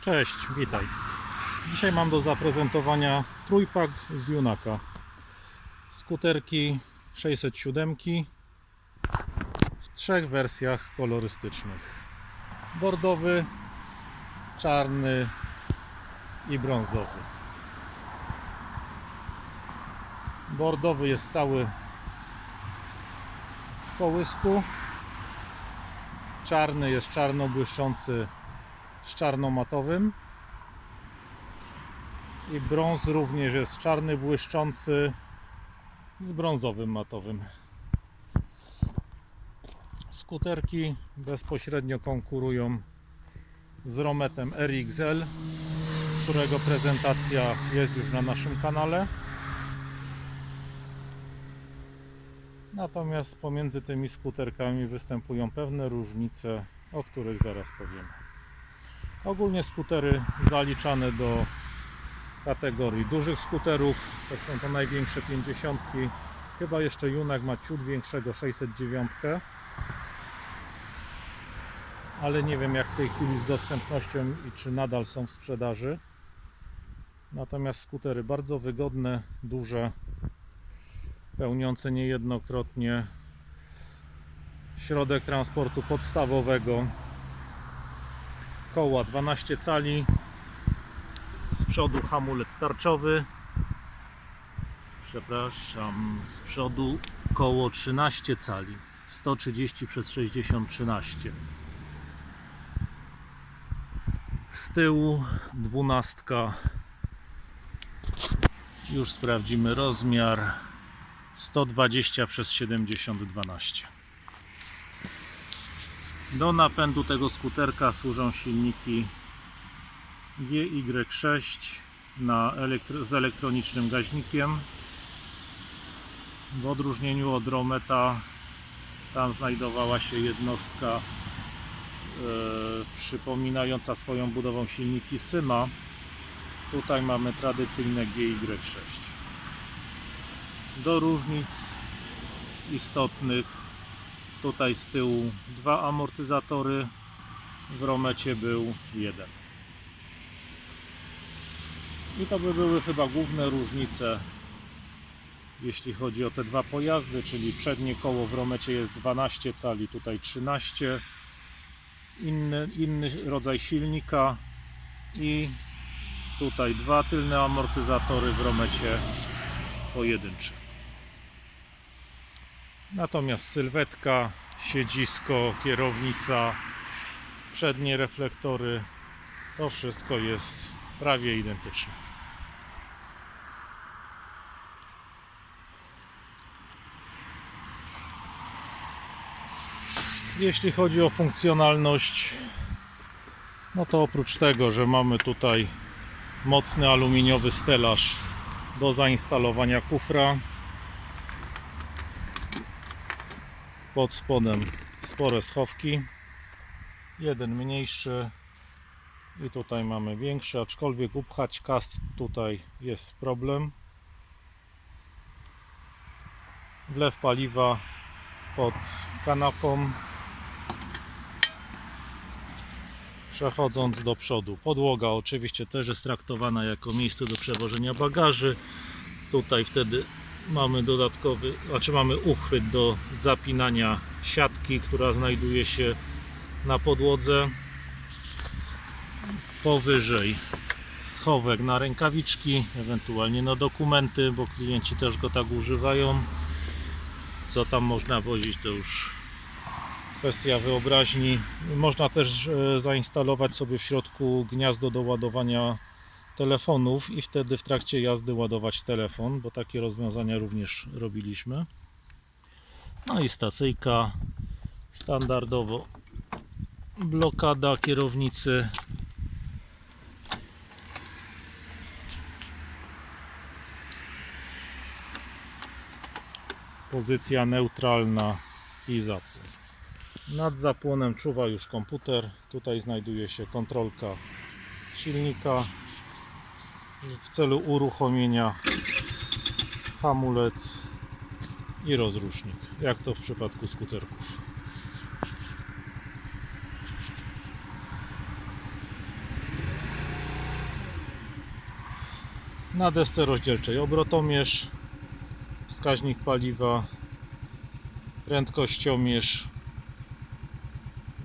Cześć, witaj. Dzisiaj mam do zaprezentowania trójpak z Junaka. Skuterki 607 w trzech wersjach kolorystycznych. Bordowy, czarny i brązowy. Bordowy jest cały w połysku. Czarny jest czarno błyszczący z czarnomatowym. I brąz również jest czarny błyszczący z brązowym matowym. Skuterki bezpośrednio konkurują z Rometem RXL, którego prezentacja jest już na naszym kanale. Natomiast pomiędzy tymi skuterkami występują pewne różnice, o których zaraz powiemy. Ogólnie skutery zaliczane do kategorii dużych skuterów. To są to największe 50. Chyba jeszcze Junak ma ciut większego 609. Ale nie wiem jak w tej chwili z dostępnością i czy nadal są w sprzedaży. Natomiast skutery bardzo wygodne, duże, pełniące niejednokrotnie środek transportu podstawowego koła 12 cali. Z przodu hamulec tarczowy. Przepraszam z przodu koło 13 cali. 130 przez 60 13 z tyłu dwunastka. Już sprawdzimy rozmiar. 120 przez 70 12 do napędu tego skuterka służą silniki GY6 na elektro- z elektronicznym gaźnikiem. W odróżnieniu od Rometa tam znajdowała się jednostka e, przypominająca swoją budową silniki Syma. Tutaj mamy tradycyjne GY6. Do różnic istotnych Tutaj z tyłu dwa amortyzatory, w Romecie był jeden. I to by były chyba główne różnice, jeśli chodzi o te dwa pojazdy, czyli przednie koło w Romecie jest 12 cali, tutaj 13. Inny, inny rodzaj silnika i tutaj dwa tylne amortyzatory w Romecie pojedyncze. Natomiast sylwetka, siedzisko, kierownica, przednie reflektory, to wszystko jest prawie identyczne. Jeśli chodzi o funkcjonalność, no to oprócz tego, że mamy tutaj mocny aluminiowy stelaż do zainstalowania kufra, pod spodem spore schowki. Jeden mniejszy i tutaj mamy większy aczkolwiek upchać kast tutaj jest problem. Wlew paliwa pod kanapą przechodząc do przodu. Podłoga oczywiście też jest traktowana jako miejsce do przewożenia bagaży. Tutaj wtedy mamy dodatkowy, znaczy mamy uchwyt do zapinania siatki, która znajduje się na podłodze. Powyżej schowek na rękawiczki, ewentualnie na dokumenty, bo klienci też go tak używają. Co tam można wozić, to już kwestia wyobraźni. Można też e, zainstalować sobie w środku gniazdo do ładowania telefonów i wtedy w trakcie jazdy ładować telefon, bo takie rozwiązania również robiliśmy. No i stacyjka standardowo blokada kierownicy pozycja neutralna i zapłon. Nad zapłonem czuwa już komputer. Tutaj znajduje się kontrolka silnika w celu uruchomienia hamulec i rozrusznik, jak to w przypadku skuterków. Na desce rozdzielczej obrotomierz, wskaźnik paliwa, prędkościomierz,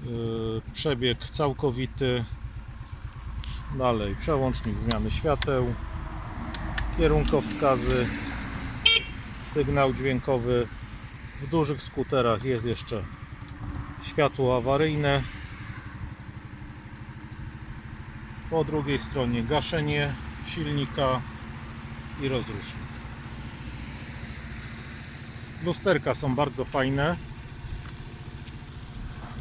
yy, przebieg całkowity, dalej przełącznik zmiany świateł, kierunkowskazy, sygnał dźwiękowy. W dużych skuterach jest jeszcze światło awaryjne. Po drugiej stronie gaszenie silnika i rozrusznik. Lusterka są bardzo fajne.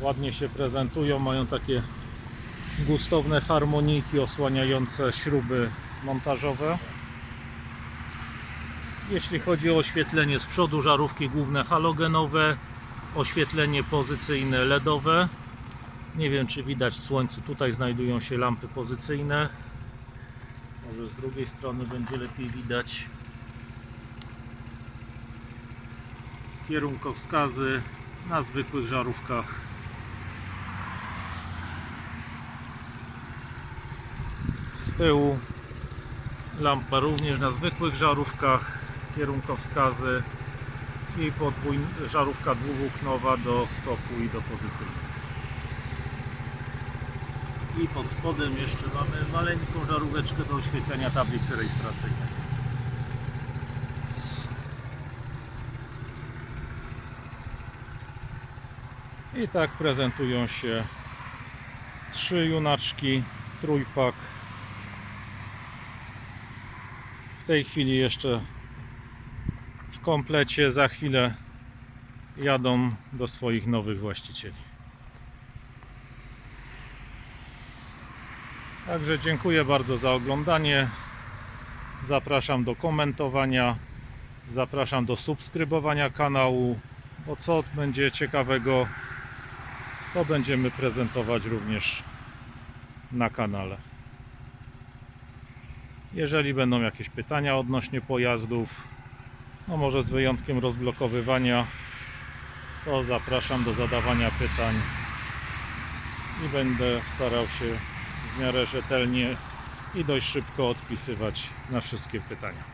Ładnie się prezentują, mają takie gustowne harmonijki osłaniające śruby montażowe. Jeśli chodzi o oświetlenie z przodu, żarówki główne halogenowe, oświetlenie pozycyjne LEDowe. Nie wiem, czy widać w słońcu. Tutaj znajdują się lampy pozycyjne. Może z drugiej strony będzie lepiej widać. Kierunkowskazy na zwykłych żarówkach. Z tyłu lampa również na zwykłych żarówkach. Kierunkowskazy i podwój, żarówka dwuwłóknowa do stopu i do pozycyjnych. I pod spodem jeszcze mamy maleńką żaróweczkę do oświetlenia tablicy rejestracyjnej. I tak prezentują się trzy junaczki, trójpak. W tej chwili jeszcze w komplecie, za chwilę jadą do swoich nowych właścicieli. Także dziękuję bardzo za oglądanie. Zapraszam do komentowania. Zapraszam do subskrybowania kanału. Bo co będzie ciekawego, to będziemy prezentować również na kanale. Jeżeli będą jakieś pytania odnośnie pojazdów, no może z wyjątkiem rozblokowywania, to zapraszam do zadawania pytań i będę starał się w miarę rzetelnie i dość szybko odpisywać na wszystkie pytania.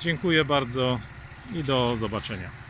Dziękuję bardzo i do zobaczenia.